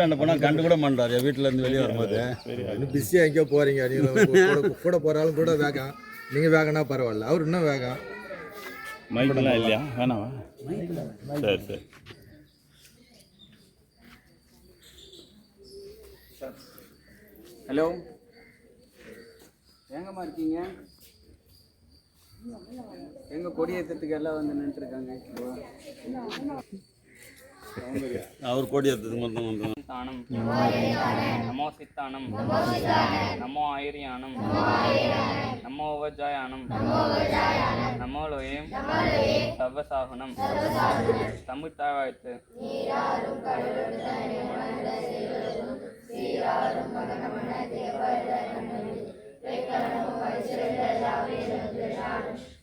Bus போனால் கண்டு கூட மாட்டார். என் வீட்டில் இருந்து வெளியே வரும்போது. இன்னும் பிஸியாக எங்கேயோ போகிறீங்க நீங்கள் கூட போகிறாலும் கூட வேகம். நீங்கள் வேகனா பரவாயில்ல. அவர் இன்னும் வேகம். மைக்கெல்லாம் இல்லையா? வேணாவா? சரி சரி. ஹலோ. எங்கம்மா இருக்கீங்க? எங்க கொடியேற்றத்துக்கு எல்லாம் வந்து நின்றுருக்காங்க அவர் கோடி நமோ சித்தானம். நமோ ஐரியானம் நமோ உபஜாயானம். நமோ லோயம். சர்வசாகுணம். தமிழ் தாழ்த்து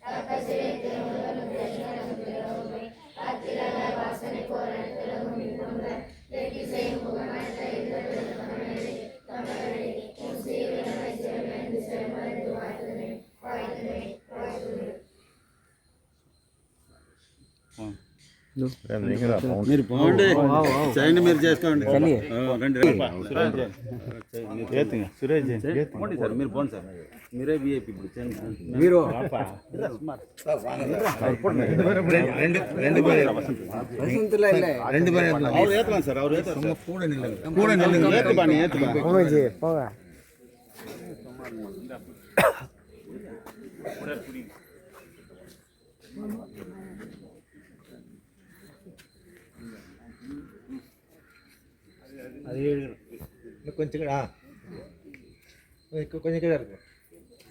தக்க சிறை திருமுருகன் கிருஷ்ணன் திருமுருகன் அத்திரன வாசனை మీరు పోండి సార్ మీరే విఐపి ఇప్పుడు చైన్ మీరు రెండు రెండు பேர் வசந்தத்தில் இல்லை. ரெண்டு பேரும் அவர் ஏற்றலாம் சார்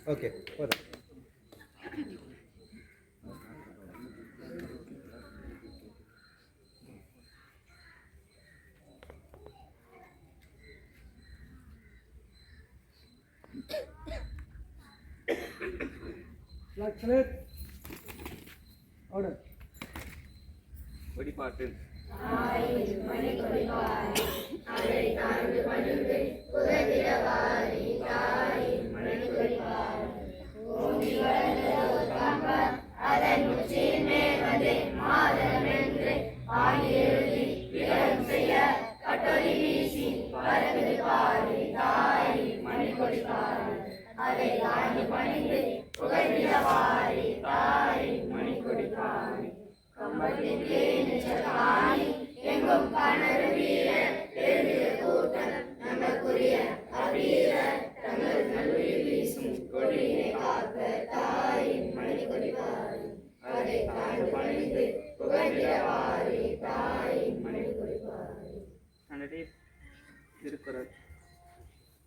அவர் ஏற்றலாம் கூட நில்லுங்க கூட நில்லுங்க ஏற்றுப்பா நீ ஏற்றுப்பா இன்னும் கொஞ்சம்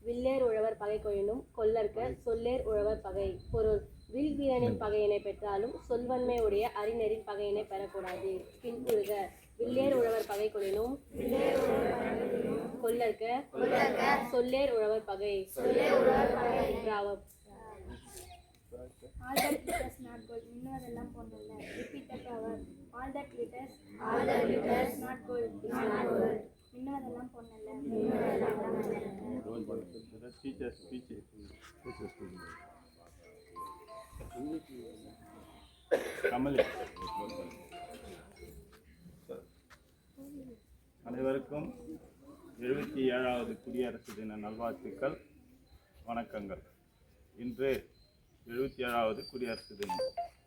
வில்லேர் உழவர் பகை கொயினும் கொல்லற்க சொல்லேர் உழவர் பகை. பொருள். வில் வீரனின் பகையினை பெற்றாலும் சொல்வன்மை உடைய அறிஞரின் பகையினை பெறக்கூடாது பின்கூறுக வில்லேர் உழவர் பகை கொளினும் கொல்லற்க சொல்லேர் உழவர் பகை பிராவம் All that glitters not gold, மின்னுவதெல்லாம் பொன்னல்ல. Repeat the proverb. All that glitters, all that glitters not gold, is not gold. மின்னுவதெல்லாம் பொன்னல்ல. டீச்சர் ஸ்பீச் கமலி அனைவருக்கும் எழுபத்தி ஏழாவது குடியரசு தின நல்வாழ்த்துக்கள் வணக்கங்கள். இன்று எழுபத்தி ஏழாவது குடியரசு தினம்.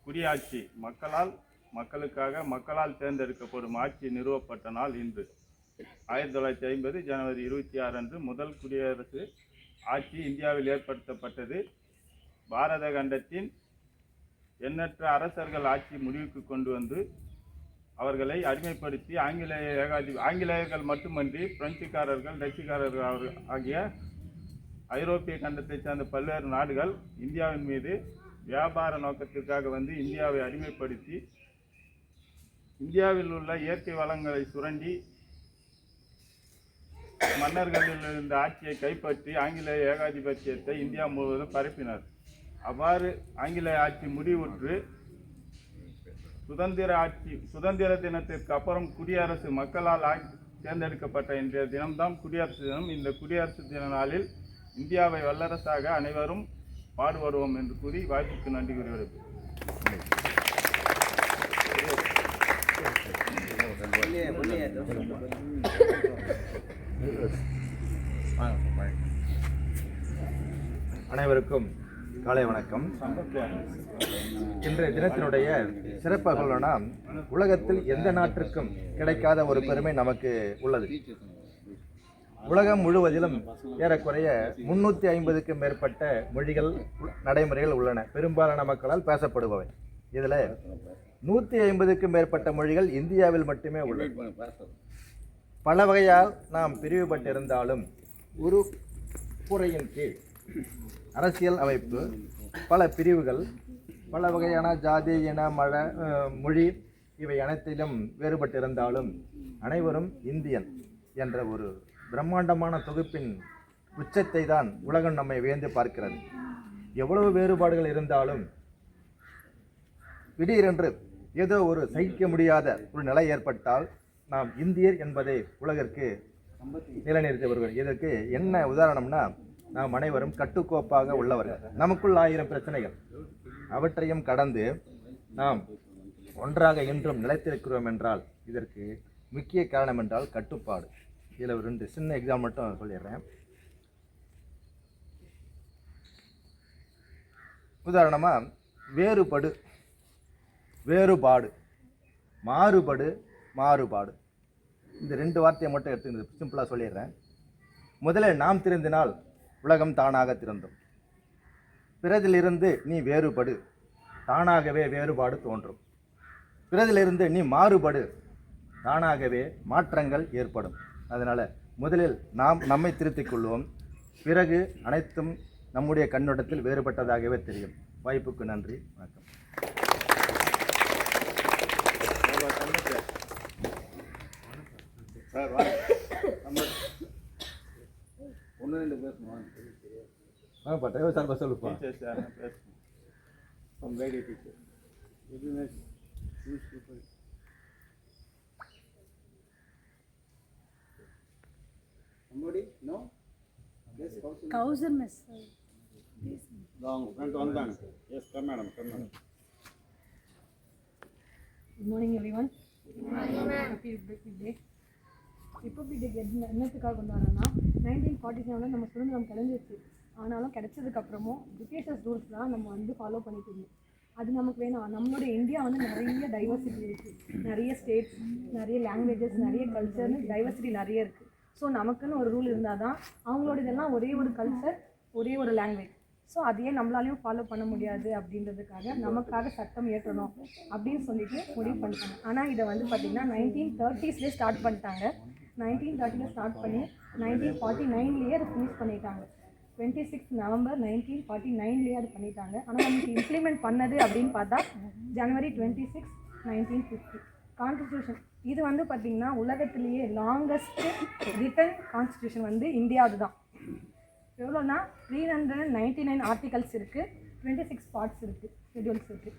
குடியாட்சி மக்களால் மக்களுக்காக மக்களால் தேர்ந்தெடுக்கப்படும் ஆட்சி நிறுவப்பட்ட நாள் இன்று. ஆயிரத்தி தொள்ளாயிரத்தி ஐம்பது ஜனவரி இருபத்தி ஆறு அன்று முதல் குடியரசு ஆட்சி இந்தியாவில் ஏற்படுத்தப்பட்டது. பாரத கண்டத்தின் எண்ணற்ற அரசர்கள் ஆட்சி முடிவுக்கு கொண்டு வந்து அவர்களை அடிமைப்படுத்தி ஆங்கிலேய ஏகாதி ஆங்கிலேயர்கள் மட்டுமன்றி பிரெஞ்சுக்காரர்கள் டச்சுக்காரர்கள் அவர் ஆகிய ஐரோப்பிய கண்டத்தைச் சார்ந்த பல்வேறு நாடுகள் இந்தியாவின் மீது வியாபார நோக்கத்திற்காக வந்து இந்தியாவை அடிமைப்படுத்தி இந்தியாவில் உள்ள இயற்கை வளங்களை சுரண்டி மன்னர்களில் இருந்த ஆட்சியை கைப்பற்றி ஆங்கிலேய ஏகாதிபத்தியத்தை இந்தியா முழுவதும் பரப்பினர். அவ்வாறு ஆங்கில ஆட்சி முடிவுற்று சுதந்திர ஆட்சி சுதந்திர தினத்திற்கு அப்புறம் குடியரசு மக்களால் தேர்ந்தெடுக்கப்பட்ட இன்றைய தினம்தான் குடியரசு தினம். இந்த குடியரசு தின நாளில் இந்தியாவை வல்லரசாக அனைவரும் பாடுபடுவோம் என்று கூறி வாய்ப்புக்கு நன்றி கூறுகிறது அனைவருக்கும் காலை வணக்கம். இன்றைய தினத்தினுடைய சிறப்பாகனா உலகத்தில் எந்த நாட்டிற்கும் கிடைக்காத ஒரு பெருமை நமக்கு உள்ளது. உலகம் முழுவதிலும் ஏறக்குறைய முன்னூற்றி ஐம்பதுக்கும் மேற்பட்ட மொழிகள் நடைமுறைகள் உள்ளன. பெரும்பாலான மக்களால் பேசப்படுபவை. இதில் நூற்றி ஐம்பதுக்கும் மேற்பட்ட மொழிகள் இந்தியாவில் மட்டுமே உள்ளன பல வகையால் நாம் பிரிவுபட்டிருந்தாலும் ஒரு கூரையின் கீழ் அரசியல் அமைப்பு பல பிரிவுகள் பல வகையான ஜாதி இன மழ மொழி இவை அனைத்திலும் வேறுபட்டிருந்தாலும் அனைவரும் இந்தியன் என்ற ஒரு பிரம்மாண்டமான தொகுப்பின் உச்சத்தை தான் உலகம் நம்மை வியந்து பார்க்கிறது. எவ்வளவு வேறுபாடுகள் இருந்தாலும் திடீரென்று ஏதோ ஒரு சகிக்க முடியாத ஒரு நிலை ஏற்பட்டால் நாம் இந்தியர் என்பதை உலகிற்கு நிலைநிறுத்தி வருகிறோம். இதற்கு என்ன உதாரணம்னா நாம் அனைவரும் கட்டுக்கோப்பாக உள்ளவர்கள். நமக்குள் ஆயிரம் பிரச்சனைகள். அவற்றையும் கடந்து நாம் ஒன்றாக இன்றும் நிலைத்திருக்கிறோம் என்றால் இதற்கு முக்கிய காரணம் என்றால் கட்டுப்பாடு. இதில் ஒரு ரெண்டு சின்ன எக்ஸாம் மட்டும் சொல்லிடுறேன். உதாரணமாக வேறுபடு வேறுபாடு மாறுபடு மாறுபாடு. இந்த ரெண்டு வார்த்தையை மட்டும் எடுத்து சிம்பிளாக சொல்லிடுறேன். முதலில் நாம் திருந்தினால் உலகம் தானாக திறந்தும். பிறதிலிருந்து நீ வேறுபடு. தானாகவே வேறுபாடு தோன்றும். பிறதிலிருந்து நீ மாறுபடு. தானாகவே மாற்றங்கள் ஏற்படும். அதனால் முதலில் நாம் நம்மை திருத்திக் கொள்வோம். பிறகு அனைத்தும் நம்முடைய கண்ணோட்டத்தில் வேறுபட்டதாகவே தெரியும். வாய்ப்புக்கு நன்றி. வணக்கம். சார் ஒன்று பேசணும் வாங்கப்பா டிரைவர் சார் பஸ் சொல்லுப்பா from lady teacher business newspaper somebody no yes are miss. wrong front வந்தாங்க yes come madam come madam good morning everyone happy republic day republic day என்ன என்னத்துக்காக கொண்டாடுறோம்னா நைன்டீன் ஃபார்ட்டி செவனில் நம்ம சுதந்திரம் கிடைஞ்சிச்சு ஆனாலும் கிடைச்சதுக்கப்புறமும் பிரிட்டிஷர்ஸ் ரூல்ஸ் தான் நம்ம வந்து ஃபாலோ பண்ணிட்டு இருந்தோம். அது நமக்கு வேணாம் நம்மளுடைய இந்தியா வந்து நிறைய டைவர்சிட்டி இருக்குது நிறைய ஸ்டேட்ஸ் நிறைய லாங்குவேஜஸ் நிறைய கல்ச்சர்னு டைவர்சிட்டி நிறைய இருக்குது ஸோ நமக்குன்னு ஒரு ரூல் இருந்தால் தான் அவங்களோட இதெல்லாம் ஒரே ஒரு கல்ச்சர் ஒரே ஒரு லாங்குவேஜ் ஸோ அதையே நம்மளாலையும் ஃபாலோ பண்ண முடியாது அப்படின்றதுக்காக நமக்காக சட்டம் இயற்றணும் அப்படின்னு சொல்லிட்டு முடிவு பண்ணிட்டாங்க. ஆனால் இதை வந்து பார்த்திங்கன்னா நைன்டீன் தேர்ட்டிஸ்லேயே ஸ்டார்ட் பண்ணிட்டாங்க. நைன்டீன் தேர்ட்டியில் ஸ்டார்ட் பண்ணி நைன்டீன் ஃபார்ட்டி நைன்லேயே அதை ஃபினிஷ் பண்ணிட்டாங்க. Twenty six November nineteen forty நைன்லேயே அது பண்ணிட்டாங்க. ஆனால் நமக்கு இம்ப்ளிமெண்ட் பண்ணது அப்படின்னு பார்த்தா January twenty six nineteen fifty constitution இது வந்து பார்த்திங்கன்னா உலகத்திலேயே லாங்கஸ்ட் ரிட்டன் கான்ஸ்டியூஷன் வந்து இந்தியாவது தான். எவ்வளோனா three hundred ninety nine articles இருக்குது டுவெண்ட்டி சிக்ஸ் பார்ட்ஸ் இருக்குது ஷெட்யூல்ஸ் இருக்குது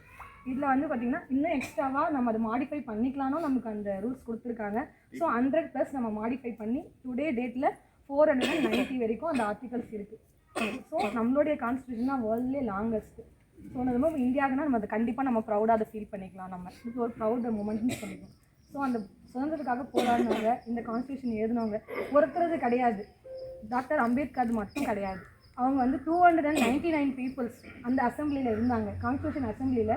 இதில் வந்து பார்த்திங்கன்னா இன்னும் எக்ஸ்ட்ராவாக நம்ம அதை மாடிஃபை பண்ணிக்கலாம்னு நமக்கு அந்த ரூல்ஸ் கொடுத்துருக்காங்க. ஸோ ஹண்ட்ரட் ப்ளஸ் நம்ம மாடிஃபை பண்ணி டுடே டேட்டில் ஃபோர் ஹண்ட்ரட் அண்ட் நைன்ட்டி வரைக்கும் அந்த ஆர்டிகல்ஸ் இருக்குது ஸோ நம்மளுடைய கான்ஸ்டியூஷன் தான் வேர்ல்ட்லேயே லாங்கஸ்ட்டு ஸோ நம்ம இந்தியாவுக்குனா நம்ம அதை கண்டிப்பாக நம்ம ப்ரௌடாக அதை ஃபீல் பண்ணிக்கலாம் நம்ம. இது ஒரு ப்ரௌட் மூமெண்ட்னு சொல்லிக்கலாம் ஸோ அந்த சுதந்திரத்துக்காக போராடினவங்க இந்த கான்ஸ்டியூஷன் எழுதினவங்க ஒருத்தரது கிடையாது. டாக்டர் அம்பேத்கர் மட்டும் கிடையாது. அவங்க வந்து two hundred and ninety nine peoples அந்த அசம்பிளியில் இருந்தாங்க. Constitution அசம்பிளியில்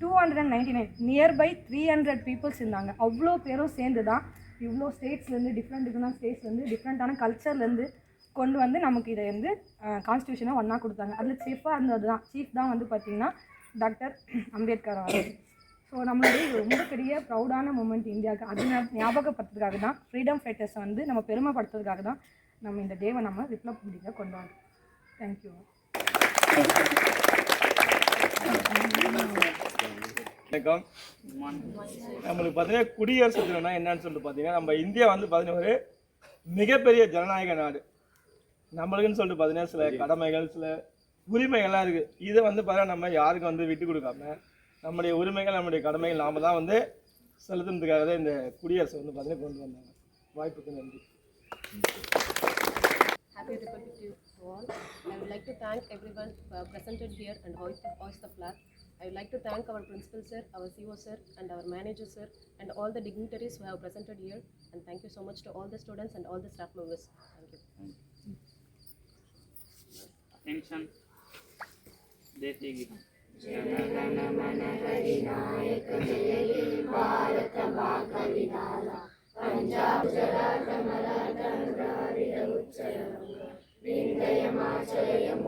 two hundred and ninety nine nearby three hundred peoples இருந்தாங்க. அவ்வளோ பேரும் சேர்ந்து தான் இவ்வளோ ஸ்டேட்ஸ்லேருந்து டிஃப்ரெண்ட் டிஃப்ரெண்டான ஸ்டேட்ஸ்லேருந்து டிஃப்ரெண்ட்டான கல்ச்சர்லேருந்து கொண்டு வந்து நமக்கு இதை வந்து கான்ஸ்டியூஷனை ஒன்றா கொடுத்தாங்க. அதில் சீஃபாக இருந்தது தான். சீஃப் தான் வந்து பார்த்திங்கன்னா டாக்டர் அம்பேத்கர் அவர் ஸோ நம்மளுடைய ரொம்ப பெரிய ப்ரௌடான மூமெண்ட் இந்தியாவுக்கு. அது ஞாபகப்படுத்துறதுக்காக தான் ஃப்ரீடம் ஃபைட்டர்ஸை வந்து நம்ம பெருமைப்படுத்துறதுக்காக தான் நம்ம இந்த டேவை நம்ம ரிப்ளப்ளிக் கொண்டு வரோம் தேங்க்யூ வணக்கம். நம்மளுக்கு பார்த்தீங்கன்னா குடியரசு தினம்னா என்னன்னு சொல்லிட்டு பார்த்தீங்கன்னா நம்ம இந்தியா வந்து பார்த்தீங்கன்னா ஒரு மிகப்பெரிய ஜனநாயக நாடு. நம்மளுக்குன்னு சொல்லிட்டு பார்த்தீங்கன்னா சில கடமைகள் சில உரிமைகள்லாம் இருக்குது இதை வந்து பார்த்தீங்கன்னா நம்ம யாருக்கும் வந்து விட்டு கொடுக்காம நம்முடைய உரிமைகள் நம்முடைய கடமைகள் நாம் தான் வந்து செலுத்துறதுக்காக தான் இந்த குடியரசு வந்து பார்த்தீங்கன்னா கொண்டு வந்தாங்க. வாய்ப்புக்கு நன்றி. Happy Republic Day to all. I would like to thank everyone presented here and hoist hoist the flag. I would like to thank our principal sir, our CO sir, and our manager sir, and all the dignitaries who have presented here. And thank you so much to all the students and all the staff members. Thank you. Attention.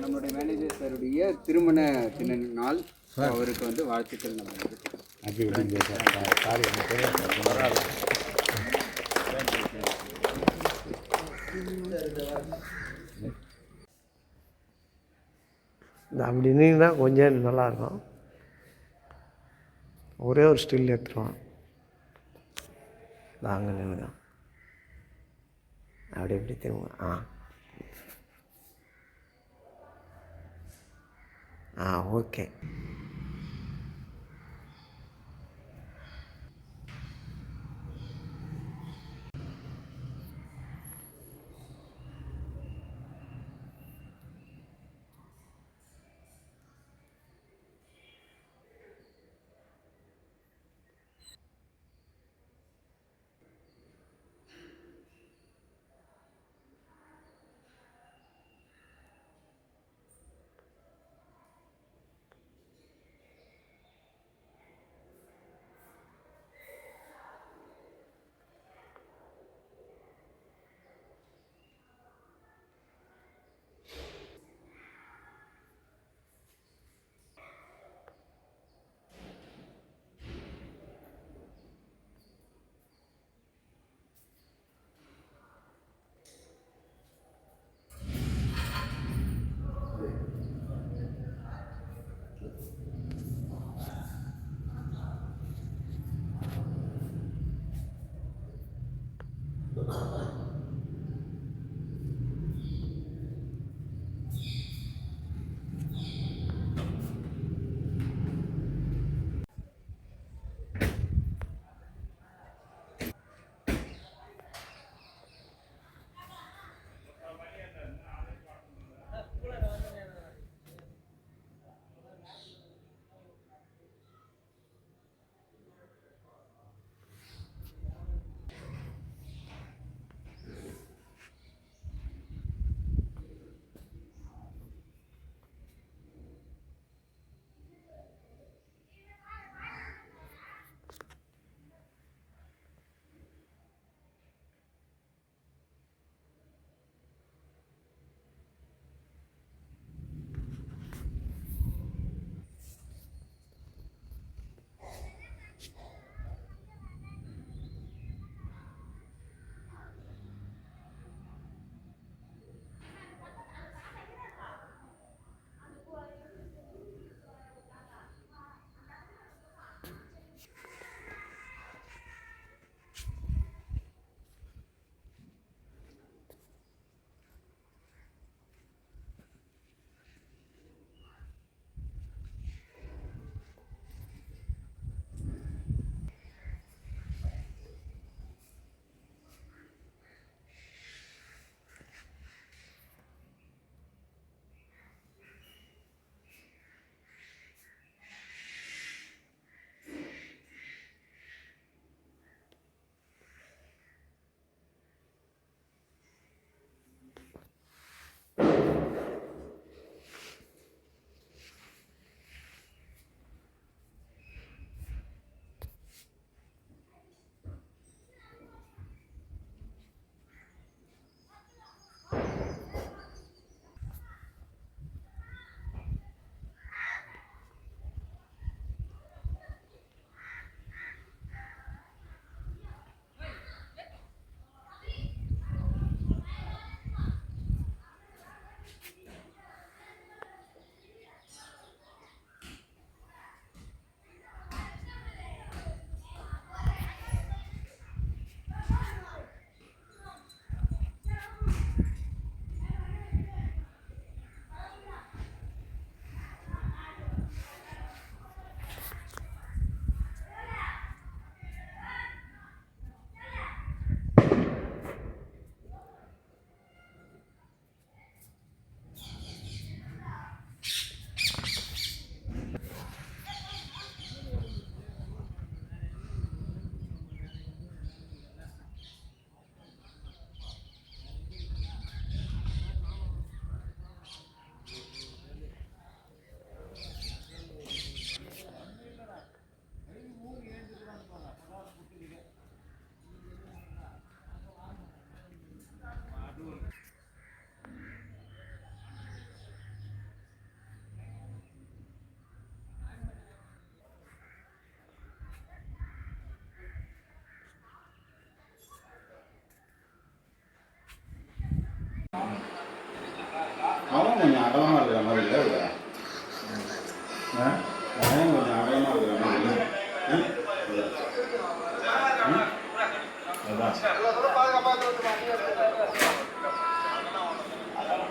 நம்மளுடைய manager சாருடைய திருமண தின நாள் அவருக்கு வந்து வாழ்த்துக்கள் நம்ம அப்படி நின்னா கொஞ்சம் நல்லாயிருக்கும் ஒரே ஒரு ஸ்டில் எடுத்துருவான். வாங்க நின்றுதான் அப்படி இப்படி திரும்ப ஆ. ஆ ஓகே.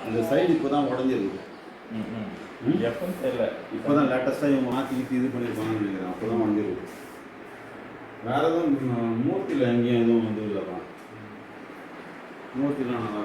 இந்த சைடு இப்போ தான் உடஞ்சிருக்கு ம், ம். ம்? எப்பன்னு தெரியல. இப்போ தான் லேட்டஸ்ட்டாக இவங்க மாற்றி கீத்தி இது பண்ணியிருப்பாங்கன்னு நினைக்கிறேன். அப்போ தான் உடஞ்சிருக்கு வேறு எதுவும் மூர்த்தியில் எங்கேயும் எதுவும் வந்து இல்லைப்பா. மூர்த்திலாம் நல்லா